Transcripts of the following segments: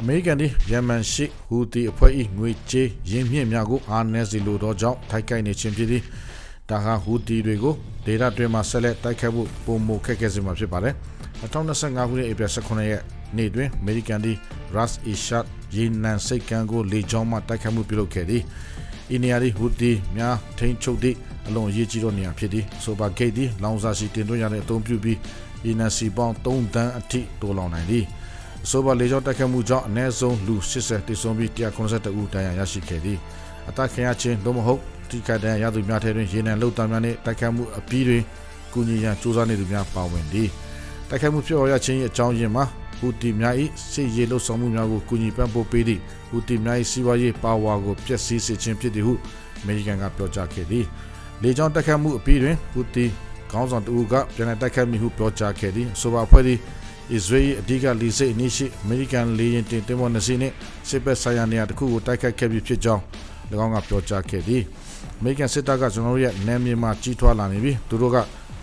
အမေရိကန်ဒီယမန်ရှိဟူတီအဖွဲ့၏ငွေကြေးရင်းမြစ်များကိုအားနည်းစေလိုသောကြောင့်ထိုက်ကိုက်နေခြင်းဖြစ်သည်ဒါဟာဟူတီတွေကိုဒေတာတွင်မှဆက်လက်တိုက်ခတ်ဖို့ပုံမခက်ခဲစေမှာဖြစ်ပါတယ်2025ခုနှစ်ဧပြီ18ရက်နေ့တွင်အမေရိကန်ဒီ Ras Ishat ရေနံစိတ်ကမ်းကိုလေကြောင်းမှတိုက်ခတ်မှုပြုလုပ်ခဲ့သည်အီနီယာဒီဟူတီများထိန်းချုပ်သည့်အလွန်အရေးကြီးသောနေရာဖြစ်သည်ဆိုပါဂိတ်သည်လောင်စာရှိတင်သွင်းရတဲ့အသုံးပြုပြီးရေနံစီပေါင်း3တန်းအထိတိုးလောင်နိုင်သည် အဆိုပါလေကြောင်းတိုက်ခတ်မှုကြောင့်အနည်းဆုံးလူ80တိစုံပြီး192ဦးတရားရရှိခဲ့သည်အသက်ခင်ရခြင်းသို့မဟုတ်တိကတန်ရသူများထဲတွင်ရေနံလုတ်သားများနှင့်တိုက်ခတ်မှုအပြီးတွင်ကုညီရန်စူးစမ်းနေသူများပါဝင်သည်တိုက်ခတ်မှုဖြစ်ပေါ်ရခြင်း၏အကြောင်းရင်းမှာဟူတီများ၏စစ်ရေးလှုပ်ဆောင်မှုများကိုကူညီပံ့ပိုးပေးသည့်ဟူတီများ၏စီးပွားရေးပါဝါကိုပျက်စီးစေခြင်းဖြစ်သည်ဟုအမေရိကန်ကပြောကြားခဲ့သည်လေကြောင်းတိုက်ခတ်မှုအပြီးတွင်ဟူတီခေါင်းဆောင်တဦးကပြန်လည်တိုက်ခတ်မိဟုပြောကြားခဲ့သည်ဆိုပါအဖွဲ့သည် အစ္စရေးအဓိကလီစိတ်အနည်းရှိအမေရိကန်လေယာဉ်တင်တင်ပေါ်နှစ်စီးနဲ့စစ်ဘက်ဆိုင်ရာနေရာတစ်ခုကိုတိုက်ခတ်ခဲ့ပြီးဖြစ်ကြောင်း၎င်းကပြောကြားခဲ့သည်အမေရိကန်စစ်တပ်ကကျွန်တော်တို့ရဲ့နယ်မြေမှာကြီးထွားလာနေပြီသူတို့က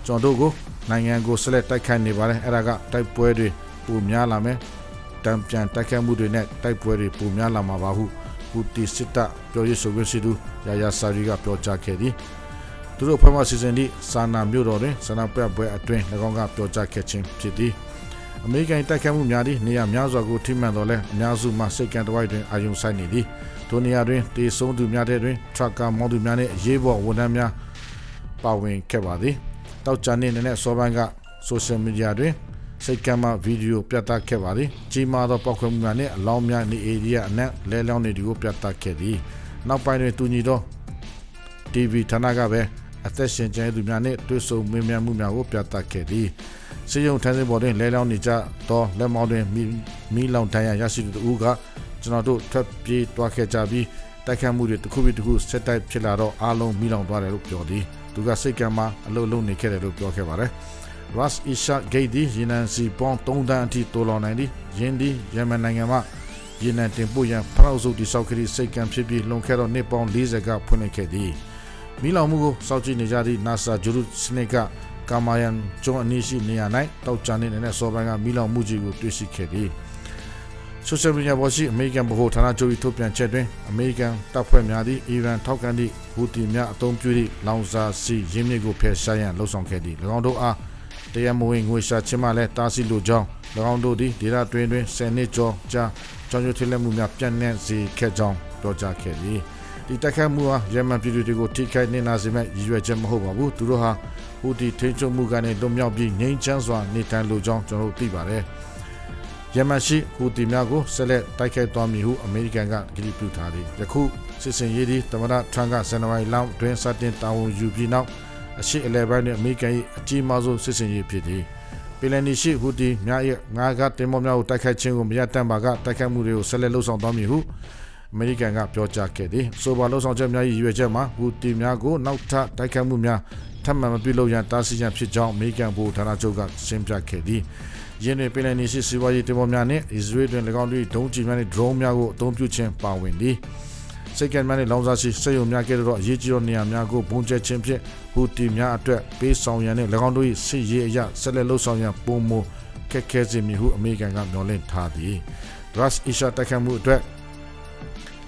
ကျွန်တော်တို့ကိုနိုင်ငံကိုဆက်လက်တိုက်ခိုက်နေပါတယ်အဲ့ဒါကတိုက်ပွဲတွေပိုများလာမယ်တံပြန်တိုက်ခိုက်မှုတွေနဲ့တိုက်ပွဲတွေပိုများလာမှာပါဟုဟူတီစစ်တပ်ပြောရေးဆိုခွင့်ရှိသူယာယာဆာရီကပြောကြားခဲ့သည်သူတို့ဖွဲ့မစီစဉ်သည့်စာနာမြို့တော်တွင်ဆန္ဒပြပွဲအတွင်း၎င်းကပြောကြားခဲ့ခြင်းဖြစ်သည် အမေရိကန်တိုက်ခိုက်မှုများသည့်နေရာများစွာကိုထိမှန်တော်လဲအများစုမှစိတ်ကံတဝိုက်တွင်အာရုံစိုက်နေသည်ထိုနေရာတွင်တေဆုံးသူများတဲ့တွင်ထရပ်ကာမောင်းသူများနှင့်အရေးပေါ်ဝန်ထမ်းများပါဝင်ခဲ့ပါသည်တောက်ချန်နေနဲ့စောပိုင်းကဆိုရှယ်မီဒီယာတွင်စိတ်ကံမှဗီဒီယိုပြသခဲ့ပါသည်ကြီးမားသောပောက်ခွဲမှုများနှင့်အလောင်းများနေအေရီးယာအနက်လဲလောင်းနေသူကိုပြသခဲ့သည်နောက်ပိုင်းတွင်တူညီသော TV ဌာနကပဲအသက်ရှင်ကျန်သူများနှင့်တွေ့ဆုံမေးမြန်းမှုများကိုပြသခဲ့သည် စီယုံထန်းစင်ပေါ်တွင်လဲလောင်းနေကြသောလက်မောင်းတွင်မီမီလောင်ထိုင်ရရရှိသူတို့ကကျွန်တော်တို့ထွက်ပြေးသွားခဲ့ကြပြီးတိုက်ခတ်မှုတွေတစ်ခုပြီးတစ်ခုဆက်တိုက်ဖြစ်လာတော့အားလုံးမီလောင်သွားတယ်လို့ပြောသည်သူကစိတ်ကံမှာအလုံးလုံးနေခဲ့တယ်လို့ပြောခဲ့ပါတယ် Ras Isha Gate ဒီရင်းနှံစီပေါင်း3တန်းအထိတိုးလောင်နိုင်သည်ယင်းဒီယမန်နိုင်ငံမှာရင်းနှံတင်ပို့ရန်ဖရောက်စုပ်တိဆောက်ခရီးစိတ်ကံဖြစ်ပြီးလွန်ခဲ့တော့နှစ်ပေါင်း40ကဖွင့်လှစ်ခဲ့သည်မီလောင်မှုကိုစောင့်ကြည့်နေကြသည့် NASA ဂျူရုစနစ်က ကာမာယန်ကျွန်းအနည်းရှိနေရာ၌တောက်ချနေတဲ့စောပိုင်းကမီလောင်မှုကြီးကိုတွေ့ရှိခဲ့သည်ဆိုရှယ်မီဒီယာပေါ်ရှိအမေရိကန်ဗဟိုဌာနချုပ်၏ထုတ်ပြန်ချက်တွင်အမေရိကန်တပ်ဖွဲ့များသည်အီရန်ထောက်ခံသည့်ဟူတီများအုံပြုသည့်လောင်စာစီရင်းမြစ်ကိုဖယ်ရှားရန်လှုံ့ဆော်ခဲ့သည်၎င်းတို့အားတရားမဝင်ငွေရှာခြင်းမှလည်းတားဆီးလိုကြောင်း၎င်းတို့သည်ဒေသတွင်တွင်10နှစ်ကျော်ကြာကြောင်းရွထိလက်မှုများပြန့်နှံ့စေခဲ့ကြောင်းပြောကြားခဲ့သည် ဒီတိုက်ခိုက်မှုဟာယမန်ပြည်သူတွေကိုထိခိုက်နေနာစေမဲ့ရည်ရွယ်ချက်မဟုတ်ပါဘူးသူတို့ဟာဟူတီထိန်းချုပ်မှုကနေလွန်မြောက်ပြီးငြိမ်းချမ်းစွာနေထိုင်လိုကြောင်းကျွန်တော်တို့သိပါတယ်ယမန်ရှိဟူတီများကိုဆက်လက်တိုက်ခိုက်သွားမည်ဟုအမေရိကန်ကကြေညာပြုထားသည်ယခုစစ်စင်ရေးဒီတမရထရန်ကဇန်နဝါရီလတွင်စတင်တာဝန်ယူပြီးနောက်အရှိအလဲပိုင်းနဲ့အမေရိကန်၏အကြီးမားဆုံးစစ်စင်ရေးဖြစ်သည်ပီလန်နီရှိဟူတီများရဲ့ငါးကတင်မောများကိုတိုက်ခိုက်ခြင်းကိုမရတမ်းပါကတိုက်ခိုက်မှုတွေကိုဆက်လက်လှုပ်ဆောင်သွားမည်ဟု အမေရိကန်ကပြောကြားခဲ့သည်ဆိုပါလှုပ်ဆောင်ချက်များ၏ရည်ရွယ်ချက်မှာဟူတီများကိုနောက်ထပ်တိုက်ခိုက်မှုများထပ်မံမပြုလုပ်ရန်တားဆီးရန်ဖြစ်ကြောင်းအမေရိကန်ဗဟိုဌာနချုပ်ကရှင်းပြခဲ့သည်ယင်းတွင်ပင်လယ်နေရှိစီးပွားရေးတင်ပေါ်များနှင့်အစ္စရေးတွင်၎င်းတို့ဒုံးကျည်များနှင့် drone များကိုအသုံးပြုခြင်းပါဝင်သည်စိတ်ကံများနှင့်လောင်စာရှိစက်ရုံများကဲ့သို့သောအရေးကြီးသောနေရာများကိုပုံကျဲခြင်းဖြင့်ဟူတီများအတွက်ပေးဆောင်ရန်နှင့်၎င်းတို့၏စစ်ရေးအရာဆက်လက်လှုပ်ဆောင်ရန်ပုံမခက်ခဲစေမည်ဟုအမေရိကန်ကမျှော်လင့်ထားသည် Ras Isha တိုက်ခတ်မှုအတွက်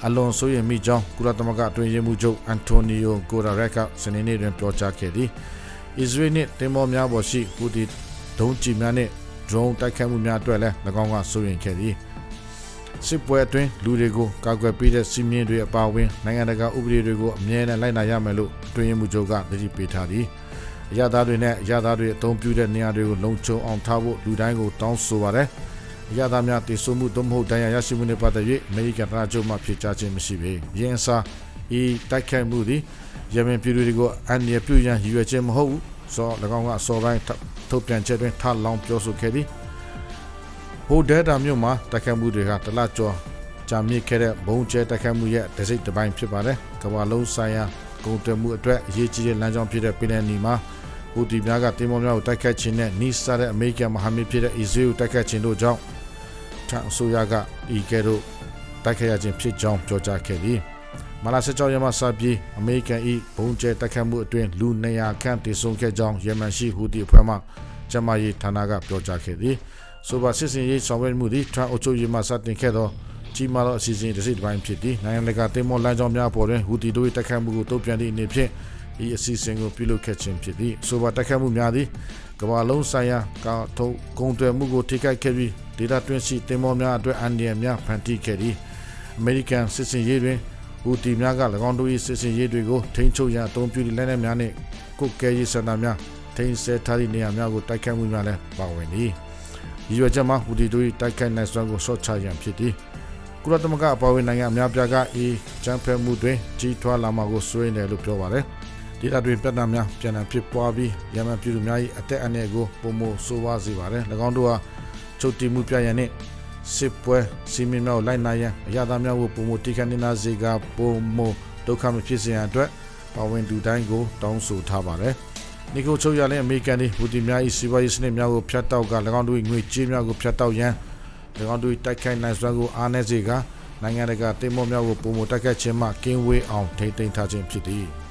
အလွန်ဆိုရင်မိကြောင်းကုလသမဂ္ဂအတွင်းရေးမှူးချုပ်အန်တိုနီယိုဂိုရာရက်ကစနေနေ့တွင်ပြောကြားခဲ့သည်အစ္စရေးနှင့်တင်မောများပေါ်ရှိဟူတီဒုံးကျည်များနှင့် drone တိုက်ခိုက်မှုများအတွက်လည်း၎င်းကစိုးရိမ်ခဲ့သည်စစ်ပွဲအတွင်းလူတွေကိုကာကွယ်ပေးတဲ့စီမင်းတွေအပါအဝင်နိုင်ငံတကာဥပဒေတွေကိုအမြဲတမ်းလိုက်နာရမယ်လို့အတွင်းရေးမှူးချုပ်ကတတိပေးထားသည်အရသားတွေနဲ့အရသားတွေအသုံးပြုတဲ့နေရာတွေကိုလုံခြုံအောင်ထားဖို့လူတိုင်းကိုတောင်းဆိုပါတယ် အရသားများတည်ဆမှုသို့မဟုတ်တရားရရှိမှုနဲ့ပတ်သက်၍အမေရိကန်ပြည်ချုပ်မှဖြစ်ကြားခြင်းမရှိပေ။ယင်းစာဤတိုက်ခိုက်မှုသည်ယမန်ပြည်သူတွေကိုအန်ရပြုရန်ရည်ရွယ်ခြင်းမဟုတ်ဘူး။ဆို၎င်းကအစောပိုင်းထုတ်ပြန်ချက်တွင်ထလောင်းပြောဆိုခဲ့သည်။ဟိုဒဲတာမြို့မှာတိုက်ခိုက်မှုတွေကတလကျော်ကြာမြင့်ခဲ့တဲ့ဘုံကျဲတိုက်ခိုက်မှုရဲ့တစိမ့်တစ်ပိုင်းဖြစ်ပါတယ်။ကမ္ဘာလုံးဆိုင်ရာကုန်သွယ်မှုအတွက်အရေးကြီးတဲ့လမ်းကြောင်းဖြစ်တဲ့ပင်လယ်နီမှာဟူတီများကတင်မောများကိုတိုက်ခတ်ခြင်းနဲ့နီးစပ်တဲ့အမေရိကန်မဟာမိတ်ဖြစ်တဲ့အစ္စရေးကိုတိုက်ခတ်ခြင်းတို့ကြောင့် ထံအစိုးရကဤကဲ့သို့တိုက်ခတ်ရခြင်းဖြစ်ကြောင်းပြောကြားခဲ့သည်မလာစစ်ကြောရမစပြီးအမေရိကန်ဤဘုံကျဲတိုက်ခတ်မှုအတွင်းလူ200ခန့်တည်ဆုံခဲ့ကြောင်းယမန်ရှိဟူတီအဖွဲ့မှကျမရေးဌာနကပြောကြားခဲ့သည်ဆိုပါစစ်စင်ရေးဆောင်ရွက်မှုသည်ထရန်အုပ်ချုပ်ရေးမှစတင်ခဲ့သောကြီးမားသောအစီအစဉ်တစ်စိတ်တစ်ပိုင်းဖြစ်သည်နိုင်ငံတကာတင်မောလမ်းကြောင်းများပေါ်တွင်ဟူတီတို့၏တိုက်ခိုက်မှုကိုတုံ့ပြန်သည့်အနေဖြင့်ဤအစီအစဉ်ကိုပြုလုပ်ခဲ့ခြင်းဖြစ်သည်ဆိုပါတိုက်ခိုက်မှုများသည်ကမ္ဘာလုံးဆိုင်ရာကာထုံးကုန်သွယ်မှုကိုထိခိုက်ခဲ့ပြီး ဒေတာတွင်းရှိတင်မောများအတွက်အန္တရာယ်များဖန်တီးခဲ့သည်အမေရိကန်စစ်စင်ရေးတွင်ဟူတီများက၎င်းတို့၏စစ်စင်ရေးတွေကိုထိန်းချုပ်ရန်အသုံးပြုသည့်လက်နက်များနှင့်ကုတ်ကဲရေးစံတာများထိန်းဆဲထားသည့်နေရာများကိုတိုက်ခိုက်မှုများလည်းပါဝင်သည်ရည်ရွယ်ချက်မှာဟူဒီတို့၏တိုက်ခိုက်နိုင်စွမ်းကိုဆော့ချရန်ဖြစ်သည်ကုလသမဂ္ဂအပါအဝင်နိုင်ငံအများပြားကအေးချမ်းဖဲမှုတွင်ကြီးထွားလာမှာကိုစိုးရိမ်တယ်လို့ပြောပါတယ်ဒေတာတွင်ပြဿနာများပြန်လည်ဖြစ်ပွားပြီးရမန်ပြည်သူများ၏အသက်အန္တရာယ်ကိုပုံမဆိုးဝါးစေပါတယ်၎င်းတို့ဟာ ချုပ်တီမှုပြရန်နှင့်စစ်ပွဲစီမင်းများကိုလိုက်နိုင်ရန်အရသာများကိုပုံမတိခတ်နေတာစေကပုံမဒုက္ခမဖြစ်စေရန်အတွက်ပါဝင်သူတိုင်းကိုတောင်းဆိုထားပါတယ်နီကိုချုပ်ရလည်းအမေရိကန်တွေဘူတီများ၏စီးပွားရေးစနစ်များကိုဖျက်တောက်က၎င်းတို့၏ငွေကြေးများကိုဖျက်တောက်ရန်၎င်းတို့၏တိုက်ခိုက်နိုင်စွမ်းကိုအားနည်းစေကနိုင်ငံတကာတင်မောများကိုပုံမတိုက်ခိုက်ခြင်းမှကင်းဝေးအောင်ထိန်းသိမ်းထားခြင်းဖြစ်သည်